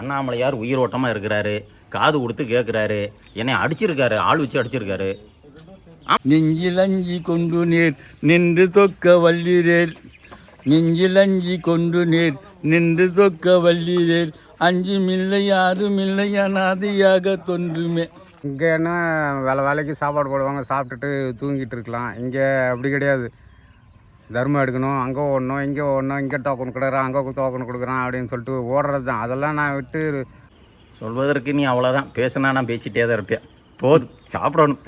அண்ணாமலையார் உயிரோட்டமாக இருக்கிறாரு. காது கொடுத்து கேட்குறாரு என்னை அடிச்சிருக்காரு. ஆள் வச்சு அடிச்சிருக்காரு. நெஞ்சிலஞ்சி கொண்டு நீர் நின்று தொக்க வல்லிரேல். நெஞ்சிலஞ்சி கொண்டு நீர் நின்று தொக்க வல்லிரேல். அஞ்சு மில்லை ஆறு மில்லை அனாதையாக தொன்றுமே. இங்கேன்னா வேலை வேலைக்கு சாப்பாடு போடுவாங்க சாப்பிட்டுட்டு தூங்கிட்டு இருக்கலாம். இங்கே அப்படி கிடையாது. தர்மம் எடுக்கணும் அங்கே ஓடணும் இங்கே ஓடணும் இங்கே டோக்கன் கொடுக்குறான் அங்கே டோக்கன் கொடுக்குறான் அப்படின்னு சொல்லிட்டு ஓடுறது தான் அதெல்லாம் நான் விட்டு சொல்வதற்கு நீ அவ்வளோதான் பேசுனா நான் பேசிட்டே தான் இருப்பேன். போதும் சாப்பிடணும்.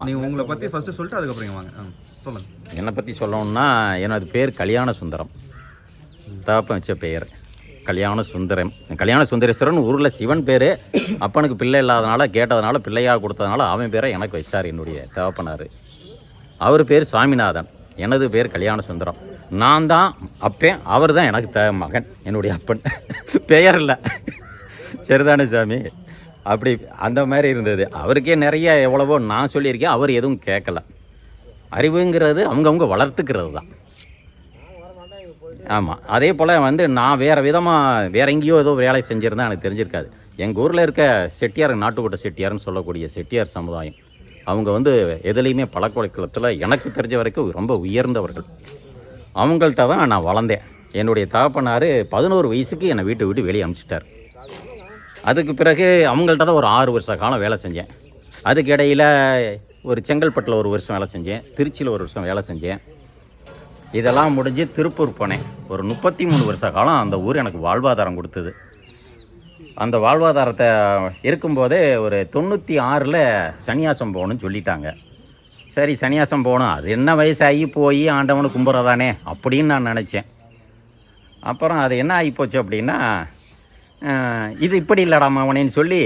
நீங்க உங்களை பத்தி ஃபர்ஸ்ட் சொல்லிட்டு அதுக்கப்புறம் வாங்க. ஆ, சொல்லுங்க. என்னை பற்றி சொல்லணும்னா எனது பேர் கல்யாண சுந்தரம். தகப்பன் வச்ச பெயர். கல்யாண சுந்தரம். கல்யாண சுந்தரேஸ்வரன் ஊரில் சிவன் பேர். அப்பனுக்கு பிள்ளை இல்லாதனால கேட்டதுனால பிள்ளையாக கொடுத்ததுனால அவன் பேரை எனக்கு வச்சார் என்னுடைய தகப்பனார். அவர் பேர் சுவாமிநாதன். எனது பேர் கல்யாண சுந்தரம். நான் தான் அப்பேன் அவர் தான் எனக்கு த மகன் என்னுடைய அப்பன். பெயர் இல்லை. சரிதானே சாமி? அப்படி அந்த மாதிரி இருந்தது. அவருக்கே நிறைய எவ்வளவோ நான் சொல்லியிருக்கேன் அவர் எதுவும் கேட்கல. அறிவுங்கிறது அவங்கவுங்க வளர்த்துக்கிறது தான் ஆமாம் அதே போல் வந்து நான் வேறு விதமாக வேற எங்கேயோ ஏதோ வேலை செஞ்சுருந்தா எனக்கு தெரிஞ்சிருக்காது. எங்கள் ஊரில் இருக்க செட்டியார் நாட்டுக்கோட்டை செட்டியார்னு சொல்லக்கூடிய செட்டியார் சமுதாயம் அவங்க வந்து எதுலேயுமே பழக்கவழக்கத்தில் எனக்கு தெரிஞ்ச வரைக்கும் ரொம்ப உயர்ந்தவர்கள். அவங்கள்ட்ட தான் நான் வளர்ந்தேன். என்னுடைய தகப்பனார் பதினோரு வயசுக்கு என்னை வீட்டை விட்டு வெளியே அனுப்பிச்சிட்டார். அதுக்கு பிறகு அவங்கள்ட்ட தான் ஒரு ஆறு வருஷ காலம் வேலை செஞ்சேன். அதுக்கு இடையில் ஒரு செங்கல்பட்டில் ஒரு வருஷம் வேலை செஞ்சேன். திருச்சியில் ஒரு வருஷம் வேலை செஞ்சேன். இதெல்லாம் முடிஞ்சு திருப்பூர் போனேன். ஒரு முப்பத்தி மூணு வருஷ காலம் அந்த ஊர் எனக்கு வாழ்வாதாரம் கொடுத்தது. அந்த வாழ்வாதாரத்தை இருக்கும்போதே ஒரு தொண்ணூற்றி ஆறில் சன்னியாசம் போகணும்னு சொல்லிட்டாங்க. சரி சன்னியாசம் போகணும். அது என்ன வயசாகி போய் ஆண்டவனு கும்பிட்றதானே அப்படின்னு நான் நினச்சேன். அப்புறம் அது என்ன ஆகிப்போச்சு அப்படின்னா இது இப்படி இல்லடா மாவனேன்னு சொல்லி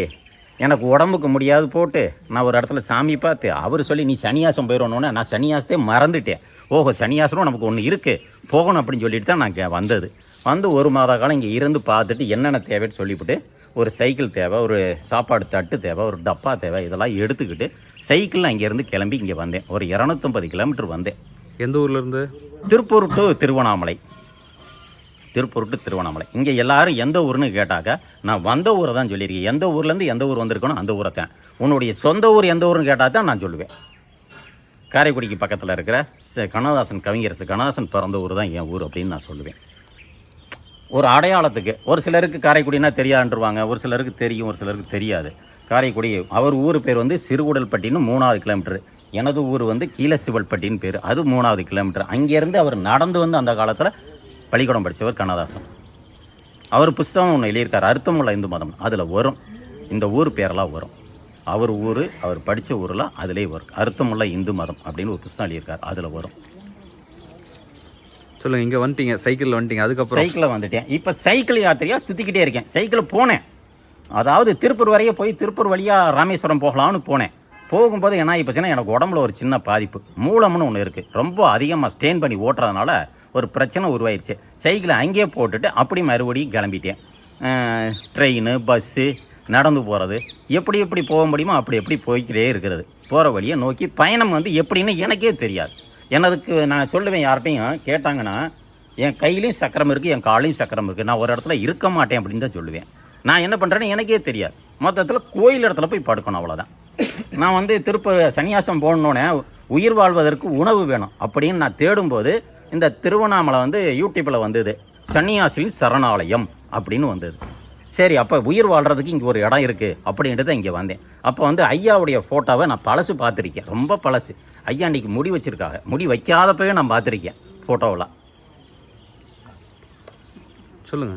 எனக்கு உடம்புக்கு முடியாது போட்டு நான் ஒரு இடத்துல சாமி பார்த்து அவர் சொல்லி நீ சன்னியாசம் போயிடணுன்னு நான் சன்னியாசத்தே மறந்துட்டேன். ஓஹோ சன்னியாசனம் நமக்கு ஒன்று இருக்குது போகணும் அப்படின்னு சொல்லிட்டு தான் நான் வந்தது. வந்து ஒரு மாத காலம் இங்கே இருந்து பார்த்துட்டு என்னென்ன தேவைன்னு சொல்லிவிட்டு ஒரு சைக்கிள் தேவை ஒரு சாப்பாடு தட்டு தேவை ஒரு டப்பா தேவை இதெல்லாம் எடுத்துக்கிட்டு சைக்கிளில் அங்கேருந்து கிளம்பி இங்கே வந்தேன். ஒரு இரநூத்தம்பது கிலோமீட்டர் வந்தேன். எந்த ஊர்ல இருந்து? திருப்பூர் டு திருவண்ணாமலை. திருப்பூர் டு திருவண்ணாமலை. இங்கே எல்லாரும் எந்த ஊர்னு கேட்டாக்க நான் வந்த ஊரை தான் சொல்லியிருக்கேன். எந்த ஊர்லேருந்து எந்த ஊர் வந்திருக்கணும் அந்த ஊரை தான். உன்னுடைய சொந்த ஊர் எந்த ஊர்னு கேட்டால் தான் நான் சொல்லுவேன். காரைக்குடிக்கு பக்கத்தில் இருக்கிற ச- கண்ணதாசன் கவிஞரசு கண்ணதாசன் பிறந்த ஊர் தான் என் ஊர் அப்படின்னு நான் சொல்லுவேன். ஒரு அடையாளத்துக்கு ஒரு சிலருக்கு காரைக்குடினா தெரியாதுன்றவாங்க ஒரு சிலருக்கு தெரியும் ஒரு சிலருக்கு தெரியாது. காரைக்குடி அவர் ஊர் பேர் வந்து சிறுகுடல்பட்டின்னு மூணாவது கிலோமீட்டர் எனது ஊர் வந்து கீழசிவல்பட்டின்னு பேர் அது மூணாவது கிலோமீட்டர் அங்கேருந்து அவர் நடந்து வந்து அந்த காலத்தில் பள்ளிக்கூடம் படித்தவர் கண்ணதாசன். அவர் புஸ்தகம் ஒன்று எழுதியிருக்கார் அர்த்தமுள்ள இந்து மதம். அதில் வரும். இந்த ஊர் பேரெல்லாம் வரும். அவர் ஊர் அவர் படித்த ஊரில் அதிலே வரும் அர்த்தமுள்ள இந்து மதம் அப்படின்னு ஒரு புஸ்தகம் எழுதியிருக்கார். அதில் வரும். சொல்லுங்க இங்க வந்துட்டீங்க சைக்கிள்ல வந்துட்டீங்க அதுக்கப்புறம்? சைக்கிளில் வந்துட்டேன். இப்போ சைக்கிள் யாத்திரையாக சுற்றிக்கிட்டே இருக்கேன். சைக்கிளில் போனேன். அதாவது திருப்பூர் வரைய போய் திருப்பூர் வழியாக ராமேஸ்வரம் போகலாம்னு போனேன். போகும்போது என்ன ஆகிப்போச்சுன்னா எனக்கு உடம்புல ஒரு சின்ன பாதிப்பு. மூலம்னு ஒன்று இருக்குது ரொம்ப அதிகமாக ஸ்டெயின் பண்ணி ஓட்டுறதுனால ஒரு பிரச்சனை உருவாயிருச்சு. சைக்கிளை அங்கேயே போட்டுட்டு அப்படி மறுபடியும் கிளம்பிட்டேன். ட்ரெயின் பஸ்ஸு நடந்து போகிறது எப்படி எப்படி போக முடியுமோ அப்படி எப்படி போய்க்கிட்டே இருக்கிறது. போகிற வழியை நோக்கி பயணம் வந்து எப்படின்னு எனக்கே தெரியாது. எனதுக்கு நான் சொல்லுவேன் யார்கிட்டையும் கேட்டாங்கன்னா என் கையிலையும் சக்கரம் இருக்குது என் காலையும் சக்கரம் இருக்குது நான் ஒரு இடத்துல இருக்க மாட்டேன் அப்படின்னு தான் சொல்லுவேன். நான் என்ன பண்ணுறேன்னு எனக்கே தெரியாது. மொத்தத்தில் கோயில் இடத்துல போய் படுக்கணும் அவ்வளோதான் நான் வந்து திருப்ப சன்னியாசம் போடணுன்னே உயிர் வாழ்வதற்கு உணவு வேணும் அப்படின்னு நான் தேடும்போது இந்த திருவண்ணாமலை வந்து யூடியூப்பில் வந்தது. சன்னியாசியின் சரணாலயம் அப்படின்னு வந்தது. சரி அப்போ உயிர் வாழ்கிறதுக்கு இங்கே ஒரு இடம் இருக்குது அப்படின்ட்டு தான் இங்கே வந்தேன். அப்போ வந்து ஐயாவுடைய ஃபோட்டோவை நான் பழசு பார்த்துருக்கேன். ரொம்ப பழசு. ஐயா அன்றைக்கி முடி வச்சுருக்காங்க. முடி வைக்காதப்பவே நான் பார்த்துருக்கேன் ஃபோட்டோவில் சொல்லுங்க.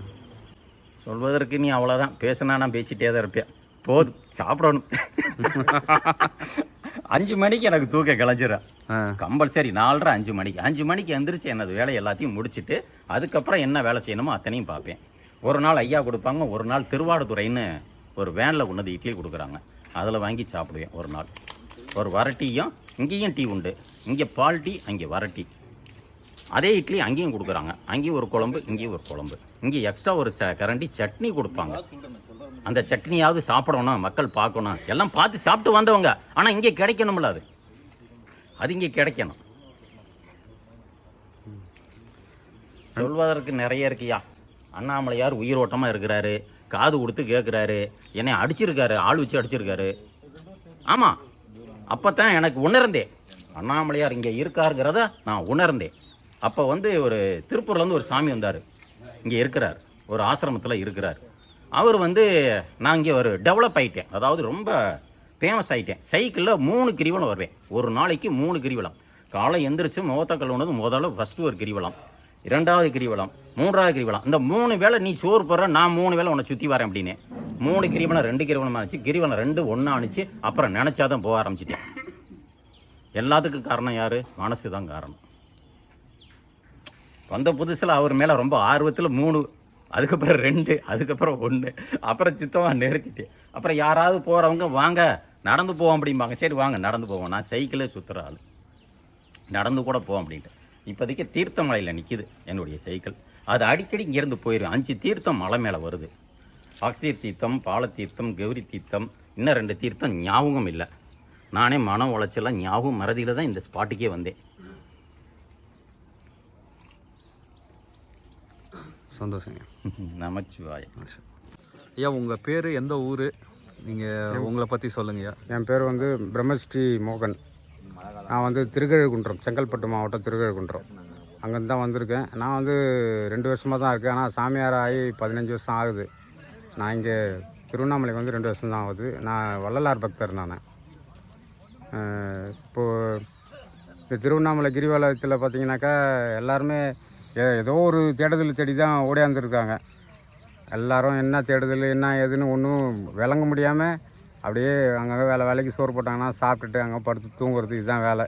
சொல்வதற்கு நீ அவ்வளோதான் பேசினா நான் பேசிட்டே தான் இருப்பேன். போதும் சாப்பிடணும். அஞ்சு மணிக்கு எனக்கு தூக்க கிளஞ்சிடும் கம்பல்சரி நாலரை அஞ்சு மணிக்கு. அஞ்சு மணிக்கு எந்திரிச்சு எனது வேலை எல்லாத்தையும் முடிச்சுட்டு அதுக்கப்புறம் என்ன வேலை செய்யணுமோ அத்தனையும் பார்ப்பேன். ஒரு நாள் ஐயா கொடுப்பாங்க ஒரு நாள் திருவாடுதுறைன்னு ஒரு வேனில் கொண்டு வந்து இட்லி கொடுக்குறாங்க. அதில் வாங்கி சாப்பிடுவேன் ஒரு நாள். ஒரு வரட்டியும் இங்கேயும் டீ உண்டு. இங்கே பால் டீ அங்கே வரட்டி. அதே இட்லி அங்கேயும் கொடுக்குறாங்க. அங்கேயும் ஒரு குழம்பு இங்கேயும் ஒரு குழம்பு. இங்கே எக்ஸ்ட்ரா ஒரு ச கரண்டி சட்னி கொடுப்பாங்க. அந்த சட்னியாவது சாப்பிடணும் மக்கள் பார்க்கணும். எல்லாம் பார்த்து சாப்பிட்டு வந்தவங்க. ஆனால் இங்கே கிடைக்கணும்ல அது. அது இங்கே கிடைக்கணும். சொல்வதற்கு நிறைய இருக்கியா அண்ணாமலையார் உயிரோட்டமாக இருக்கிறாரு. காது கொடுத்து கேட்குறாரு என்னை அடிச்சிருக்காரு. ஆள் வச்சு அடிச்சிருக்காரு. ஆமாம் அப்போ தான் எனக்கு உணர்ந்தேன். அண்ணாமலையார் இங்கே இருக்காருங்கிறத நான் உணர்ந்தேன். அப்போ வந்து ஒரு திருப்பூர்லேருந்து ஒரு சாமி வந்தார். இங்கே இருக்கிறார். ஒரு ஆசிரமத்தில் இருக்கிறார். அவர் வந்து நான் இங்கே ஒரு டெவலப் ஆகிட்டேன் அதாவது ரொம்ப ஃபேமஸ் ஆகிட்டேன் சைக்கிளில் மூணு கிரிவலம் வருவேன். ஒரு நாளைக்கு மூணு கிரிவலம். காலை எந்திரிச்சு முகத்த கழுவுனது முதல்ல ஃபஸ்ட்டு ஒரு கிரிவலம். இரண்டாவது கிரிவலம் மூன்றாவது கிரிவலம். இந்த மூணு வேளை நீ சோறு போடுற நான் மூணு வேளை உன்னை சுற்றி வரேன் அப்படின்னு. மூணு கிரிவலம் ரெண்டு கிரிவலம் ஆனிச்சு கிரிவலம் ரெண்டு ஒன்றா ஆனிச்சு அப்புறம் நினச்சாதான் போக ஆரம்பிச்சிட்டேன். எல்லாத்துக்கும் காரணம் யார்? மனசு தான் காரணம். வந்த புதுசில் அவர் மேலே ரொம்ப ஆர்வத்தில் மூணு அதுக்கப்புறம் ரெண்டு அதுக்கப்புறம் ஒன்று அப்புறம் சுத்தமாக நிறுத்திட்டேன். அப்புறம் யாராவது போகிறவங்க வாங்க நடந்து போவோம் அப்படிம்பாங்க. சரி வாங்க நடந்து போவோம். நான் சைக்கிளே சுற்றுற ஆள். நடந்து கூட போவோம் அப்படின்ட்டு. இப்போதைக்கு தீர்த்தமலையில் நிற்கிது என்னுடைய சைக்கிள் அது அடிக்கடி இங்கேருந்து போயிடும் அஞ்சு தீர்த்தம் மலை மேலே வருது. ஆக்சிஜர் தீர்த்தம் பாலத்தீர்த்தம் கௌரி தீர்த்தம் இன்னும் ரெண்டு தீர்த்தம் ஞாபகம் இல்லை. நானே மனம் உளைச்சலாம் ஞாபகம் மறதியில் தான் இந்த ஸ்பாட்டுக்கே வந்தேன். சந்தோஷங்க. நமச்சிவாயம் ஐயா உங்க பேரு எந்த ஊரு? நீங்க உங்களை பத்தி சொல்லுங்க ஐயா. என் பேர் வந்து பிரம்மஸ்ரீ மோகன். நான் வந்து திருக்கழுகுன்றம் செங்கல்பட்டு மாவட்டம் திருக்கழுகுன்றம் அங்கேருந்து தான் வந்திருக்கேன். நான் வந்து ரெண்டு வருஷமாக தான் இருக்கேன். ஆனால் சாமியார் ஆகி பதினஞ்சு வருஷம் ஆகுது. நான் இங்கே திருவண்ணாமலை வந்து ரெண்டு வருஷம் தான் ஆகுது. நான் வள்ளலார் பக்தர் நான். இப்போது இந்த திருவண்ணாமலை கிரிவலத்தில் பார்த்தீங்கன்னாக்கா எல்லாருமே ஏ- ஏதோ ஒரு தேடுதல் செடி தான் ஓடியாந்துருக்காங்க. எல்லாரும் என்ன தேடுதல் என்ன ஏதுன்னு ஒன்றும் விளங்க முடியாமல் அப்படியே அங்கங்கே வேலை வேலைக்கு சோறு போட்டாங்கன்னா சாப்பிட்டுட்டு அங்கே படுத்து தூங்குறது இதுதான் வேலை.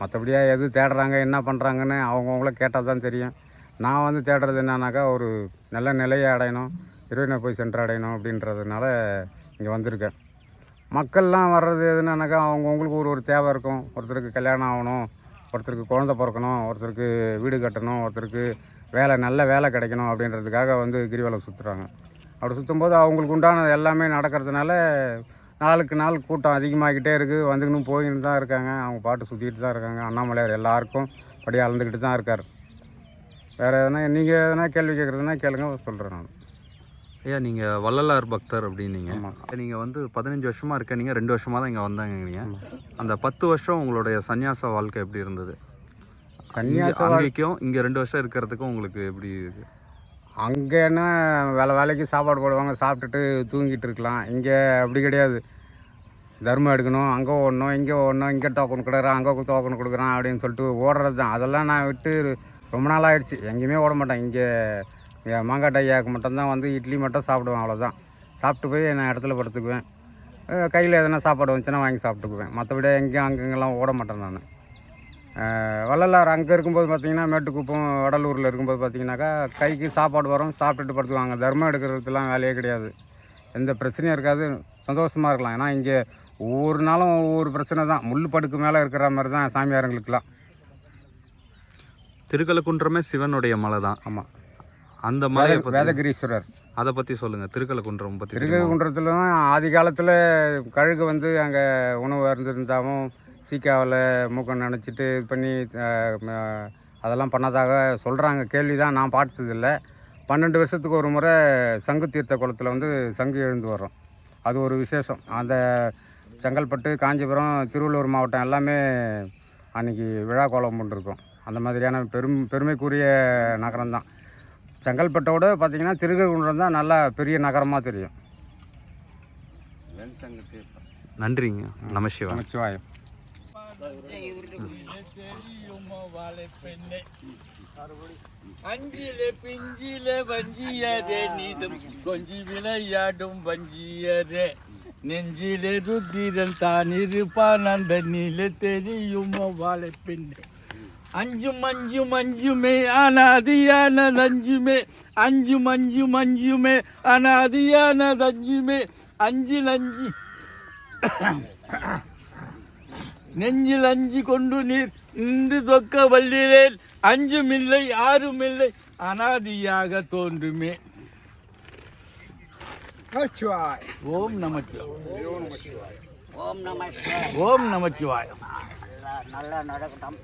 மற்றபடியா எது தேடுறாங்க என்ன பண்ணுறாங்கன்னு அவங்கவுங்கள கேட்டால் தான் தெரியும். நான் வந்து தேடுறது என்னன்னாக்கா ஒரு நல்ல நிலையை அடையணும் இருவினை போய் சென்று அடையணும் அப்படின்றதுனால இங்கே வந்திருக்கேன். மக்கள்லாம் வர்றது எதுனாக்கா அவங்கவுங்களுக்கு ஒரு ஒரு தேவை இருக்கும். ஒருத்தருக்கு கல்யாணம் ஆகணும் ஒருத்தருக்கு குழந்த பிறக்கணும் ஒருத்தருக்கு வீடு கட்டணும் ஒருத்தருக்கு வேலை நல்ல வேலை கிடைக்கணும் அப்படின்றதுக்காக வந்து கிரிவலம் சுற்றுறாங்க அப்படி சுற்றும்போது அவங்களுக்கு உண்டான எல்லாமே நடக்கிறதுனால நாளுக்கு நாள் கூட்டம் அதிகமாகிக்கிட்டே இருக்குது. வந்துக்கின்னு போயின்னு தான் இருக்காங்க. அவங்க பாட்டு சுற்றிக்கிட்டு தான் இருக்காங்க. அண்ணாமலையார் எல்லாருக்கும் படி அளந்துக்கிட்டு தான் இருக்கார். வேறு எதனா நீங்கள் எதனா கேள்வி கேட்குறதுனா கேளுங்க. சொல்கிறேன் நான். ஐயா நீங்க வள்ளலார் பக்தர் அப்படின்னீங்க. ஆமா. நீங்க வந்து பதினஞ்சு வருஷமா இருக்க நீங்க ரெண்டு வருஷமா தான் இங்க வந்தாங்க அந்த பத்து வருஷம் உங்களுடைய சன்னியாச வாழ்க்கை எப்படி இருந்தது? சன்னியாச அங்கேக்கும் இங்க ரெண்டு வருஷம் இருக்கிறதுக்கும் உங்களுக்கு எப்படி இருக்கு? அங்கே என்ன வேலை வேலைக்கு சாப்பாடு போடுவாங்க சாப்பிட்டுட்டு தூங்கிட்டு இருக்கலாம். இங்கே அப்படி கிடையாது. தர்மம் எடுக்கணும் அங்கே ஓடணும் இங்கே ஓடணும் இங்கே டோக்கன் கொடுக்குறான் அங்கே டோக்கன் கொடுக்குறான் அப்படின்னு சொல்லிட்டு ஓடுறது தான். அதெல்லாம் நான் விட்டு ரொம்ப நாள் ஆகிடுச்சு எங்கேயுமே ஓட மாட்டேன். இங்கே மாங்காட்டு ஐயாவுக்கு மட்டும்தான் வந்து இட்லி மட்டும் சாப்பிடுவேன் அவ்வளோதான் சாப்பிட்டு போய் நான் இடத்துல படுத்துக்குவேன். கையில் எதனா சாப்பாடு வந்துச்சுன்னா வாங்கி சாப்பிட்டுக்குவேன். மற்றபடி எங்கேயும் அங்கங்கெல்லாம் ஓட மாட்டேன் நான். வள்ளலார் அங்கே இருக்கும்போது பார்த்தீங்கன்னா மேட்டுக்குப்பம் வடலூரில் இருக்கும்போது பார்த்தீங்கன்னாக்கா கைக்கு சாப்பாடு வரும் சாப்பிட்டுட்டு படுத்துக்குவாங்க. தர்மம் எடுக்கிறதுலாம் வேலையே கிடையாது. எந்த பிரச்சனையும் இருக்காது. சந்தோஷமாக இருக்கலாம். ஏன்னா இங்கே ஒவ்வொரு நாளும் ஒவ்வொரு பிரச்சனை தான். முள் படுக்கு மேலே இருக்கிற மாதிரி தான் சாமியாரங்களுக்கெல்லாம். திருக்கலக்குன்றமே சிவனுடைய மலை தான். ஆமாம் அந்த பத்தி வேதகிரீஸ்வரர். அதை பத்தி சொல்லுங்க. திருக்கலக்குன்றம் பத்தி தெரியுமா? திருக்ககுன்றத்துலாம் ஆதி காலத்தில் கழுகு வந்து அங்கே உணவு இருந்திருந்தாலும் சீக்காவில் மூக்கம் நினச்சிட்டு இது பண்ணி அதெல்லாம் பண்ணதாக சொல்கிறாங்க கேள்வி தான் நான் பார்த்ததில்ல. பன்னெண்டு வருஷத்துக்கு ஒரு முறை சங்கு தீர்த்த குளத்தில் வந்து சங்கு எழுந்து வரும் அது ஒரு விசேஷம். அந்த செங்கல்பட்டு காஞ்சிபுரம் திருவள்ளூர் மாவட்டம் எல்லாமே அன்றைக்கி விழா கோலம் கொண்டிருக்கும் அந்த மாதிரியான பெரும் பெருமைக்குரிய நகரம் தான் செங்கல்பட்டோட பார்த்தீங்கன்னா திருக்ககுன்றம் தான் நல்லா பெரிய நகரமாக தெரியும். நன்றிங்க. நமசிவா நமச்சிவாயம் அஞ்சிலே பிஞ்சிலே வஞ்சியரே நீதம் கொஞ்சி விளையாடும் வஞ்சியரே. நெஞ்சிலே ருத்திரன் தான் இருப்பான் அந்த நீல தெரியுமோ வாழை பெண்ணே. அஞ்சும் அஞ்சும் அஞ்சுமே அனாதியானது அஞ்சுமே அஞ்சும் அஞ்சும் அஞ்சுமே அனாதியானது அஞ்சுமே அஞ்சில் அஞ்சு நெஞ்சில் அஞ்சு கொண்டு நீர் நின்று தொக்க வல்லிரேல் அஞ்சுமில்லை ஆறுமில்லை அனாதியாக தோன்றுமே. ஓம் நமச்சிவாய். ஓம் நம சிவாய. ஓம் நமச்சிவாய். நல்லா- நல்லா நடக்கட்டும்.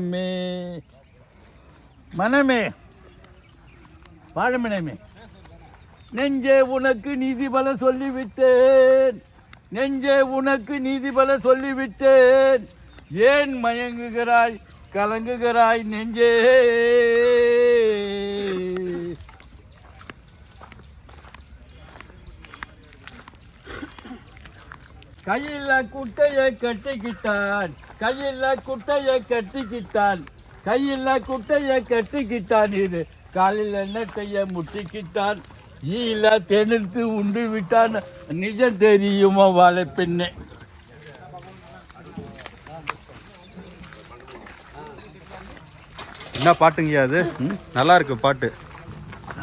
மே மனமே வாழமனமே நெஞ்சே உனக்கு நீதி பல சொல்லிவிட்டேன். நெஞ்சே உனக்கு நீதிபல சொல்லிவிட்டேன். ஏன் மயங்குகிறாய் கலங்குகிறாய் நெஞ்சே? கையில் குட்டையை கட்டிக்கிட்டான். கையில் குட்டையை கட்டிக்கிட்டான். கையில் குட்டையை கட்டிக்கிட்டான். இது காலில் எண்ணெட்டைய முட்டிக்கிட்டான். ஈல தெனிர்த்து உண்டு விட்டான். நிஜம் தெரியுமா வாழை பெண்ணே? என்ன பாட்டுங்கய்யா அது நல்லா இருக்கு பாட்டு.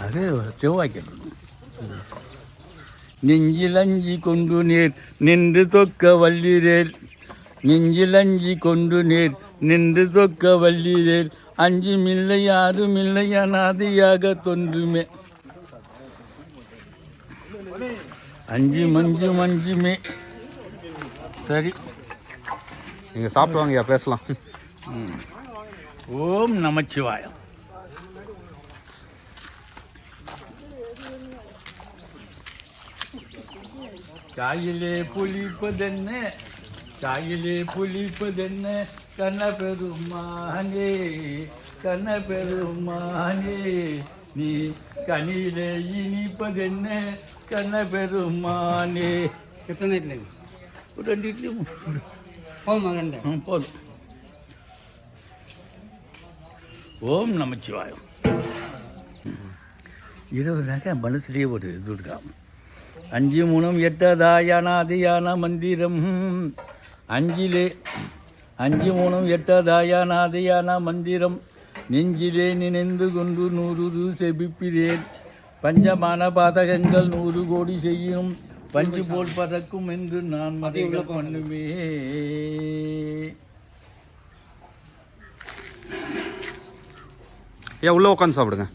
அது செவ்வாய்க்கிழமை நெஞ்சிலஞ்சி கொண்டு நீர் நின்று தொக்க வல்லிரேல். நெஞ்சிலஞ்சி கொண்டு நீர் நின்று தொக்க வல்லிரேல். அஞ்சு மில்லை யாரும் இல்லை அனாதையாக தொன்றுமே. அஞ்சு மஞ்சு மஞ்சுமே. சரி. நீங்க சாப்பிட்டு வாங்கய்யா பேசலாம். ஓம் நமச்சிவாயம். காயிலே புளிப்பதென்ன? காயிலே புளிப்பதென்ன? கண்ண பெருமானே கண்ண பெருமானே நீ கனியிலே இனிப்பதென்ன? கண்ண பெருமானே? எத்தனை இட்லி? ஒரு ரெண்டு இட்லி. போதுமா ரெண்டு? ம், போதும். ஓம் நமச்சிவாயம். இருபதாக்க மனசுலேயே ஒரு இது இருக்காம் அஞ்சு மூணும் எட்டதாயானாதியான மந்திரம். அஞ்சிலே அஞ்சு மூணும் எட்டதாயானாதியான மந்திரம். நெஞ்சிலே நினைந்து கொண்டு நூறு செபிப்பிரேன் பஞ்சமான பாதகங்கள் நூறு கோடி செய்யும். பஞ்சு போல் பறக்கும் என்று நான் மறைக பண்ணுமே. ஏன் உள்ள உட்காந்து சாப்பிடுங்க.